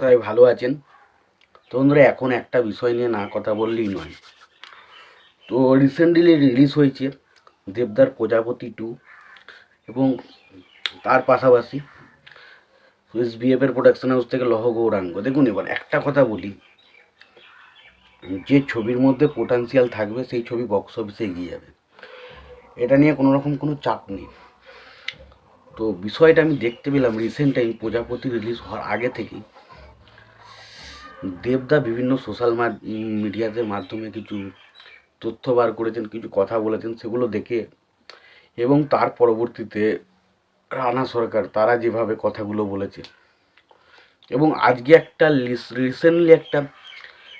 সবাই ভালো আছেন? তো বন্ধুরা, এখন একটা বিষয় নিয়ে না কথা বললেই নয়। তো রিসেন্টলি রিলিজ হয়েছে দেবদার প্রজাপতি টু এবং তার পাশাপাশি এসবিএফের প্রোডাকশন হাউস থেকে লহ গৌরাঙ্গ। দেখুন এবার একটা কথা বলি, যে ছবির মধ্যে পোটেন্সিয়াল থাকবে সেই ছবি বক্স অফিসে এগিয়ে যাবে। এটা নিয়ে কোনো রকম কোনো চাপ নেই। তো বিষয়টা আমি দেখতে পেলাম রিসেন্ট টাইম প্রজাপতি রিলিজ হওয়ার আগে থেকেই। দেবদা বিভিন্ন সোশ্যাল মিডিয়াতে মাধ্যমে কিছু তথ্য বার করেছেন, কিছু কথা বলেছেন, সেগুলো দেখে এবং তার পরবর্তীতে রানা সরকার তারা যেভাবে কথাগুলো বলেছে। এবং আজকে একটা রিসেন্টলি একটা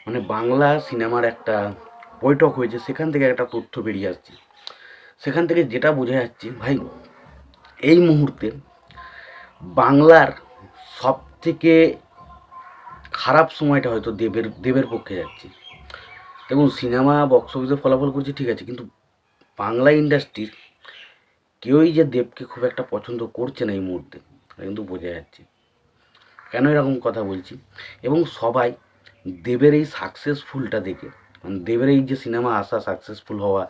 মানে বাংলা সিনেমার একটা বৈঠক হয়েছে, সেখান থেকে একটা তথ্য বেরিয়ে আসছে। সেখান থেকে যেটা বোঝা যাচ্ছে, ভাই, এই মুহূর্তে বাংলার সব থেকে খারাপ সময়টা হয়তো দেবের দেবের পক্ষে যাচ্ছে। দেখুন, সিনেমা বক্স অফিসে ফলাফল করছে, ঠিক আছে, কিন্তু বাংলা ইন্ডাস্ট্রির কেউই যে দেবকে খুব একটা পছন্দ করছে না এই মুহূর্তে কিন্তু বোঝা যাচ্ছে। কেন এরকম কথা বলছি? এবং সবাই দেবের এই সাকসেসফুলটা দেখে মানে দেবের এই যে সিনেমা আসা সাকসেসফুল হওয়া,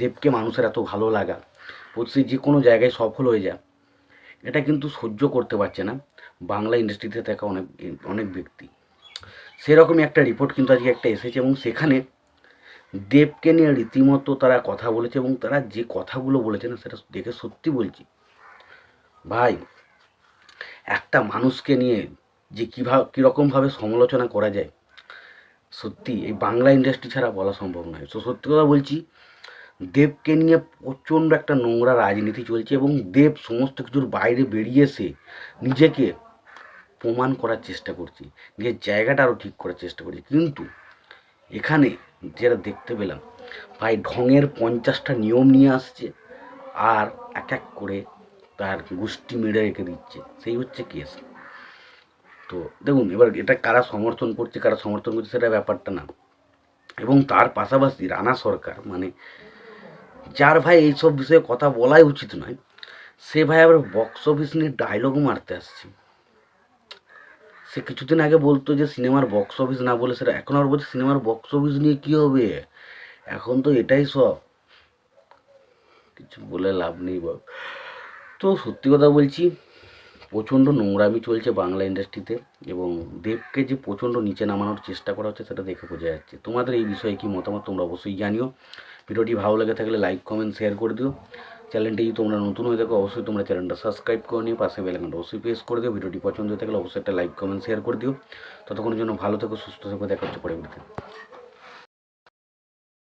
দেবকে মানুষের এত ভালো লাগা সে যে কোনো জায়গায় সফল হয়ে যায় এটা কিন্তু সহ্য করতে পারছে না বাংলা ইন্ডাস্ট্রিতে থাকা অনেক অনেক ব্যক্তি। সেরকমই একটা রিপোর্ট কিন্তু আজকে একটা এসেছে এবং সেখানে দেবকে নিয়ে রীতিমতো তারা কথা বলেছে এবং তারা যে কথাগুলো বলেছে না সেটা দেখে সত্যি বলছি। ভাই, একটা মানুষকে নিয়ে যে কীভাবে কীরকমভাবে সমালোচনা করা যায়, সত্যি এই বাংলা ইন্ডাস্ট্রি ছাড়া বলা সম্ভব নয়। তো সত্যি কথা বলছি, দেবকে নিয়ে প্রচণ্ড একটা নোংরা রাজনীতি চলছে এবং দেব সমস্ত কিছুর বাইরে বেরিয়ে এসে নিজেকে প্রমাণ করার চেষ্টা করছি, নিজের জায়গাটা আরও ঠিক করার চেষ্টা করছি। কিন্তু এখানে যেটা দেখতে পেলাম, ভাই ঢঙের পঞ্চাশটা নিয়ম নিয়ে আসছে আর এক এক করে তার গোষ্ঠী মেরে রেখে দিচ্ছে। সেই হচ্ছে কেস। তো দেখুন, এবার এটা কারা সমর্থন করছে, কারা সমর্থন করছে সেটা ব্যাপারটা না। এবং তার পাশাপাশি রানা সরকার মানে যার ভাই এইসব বিষয়ে কথা বলাই উচিত নয়, সে ভাই আবার বক্স অফিস নিয়ে ডায়লগ মারতে আসছে। সে কিছুদিন আগে বলতো যে সিনেমার বক্স অফিস না বলে সেটা এখন আর বলছে, সিনেমার বক্স অফিস নিয়ে কী হবে? এখন তো এটাই সব। কিছু বলে লাভ নেই বাবু তো সত্যি কথা বলছি, প্রচণ্ড নোংরামি চলছে বাংলা ইন্ডাস্ট্রিতে এবং দেবকে যে প্রচণ্ড নিচে নামানোর চেষ্টা করা হচ্ছে সেটা দেখে বোঝা যাচ্ছে। তোমাদের এই বিষয়ে কি মতামত তোমরা অবশ্যই জানিও। ভিডিওটি ভালো লেগে থাকলে লাইক কমেন্ট শেয়ার করে দিও। চ্যানেলটি যদি তোমরা নতুন হয়ে থাকো, অবশ্যই তোমরা চ্যানেলটা সাবস্ক্রাইব করে নিও, পাশে বেলাকানটা অবশ্যই প্রেস করে দিও। ভিডিওটি পছন্দ হয়ে থাকলে অবশ্যই একটা লাইক কমেন্ট শেয়ার করে দিও। ততক্ষণের জন্য ভালো থেকো, সুস্থ থেকো, দেখা হচ্ছে পরবর্তীতে।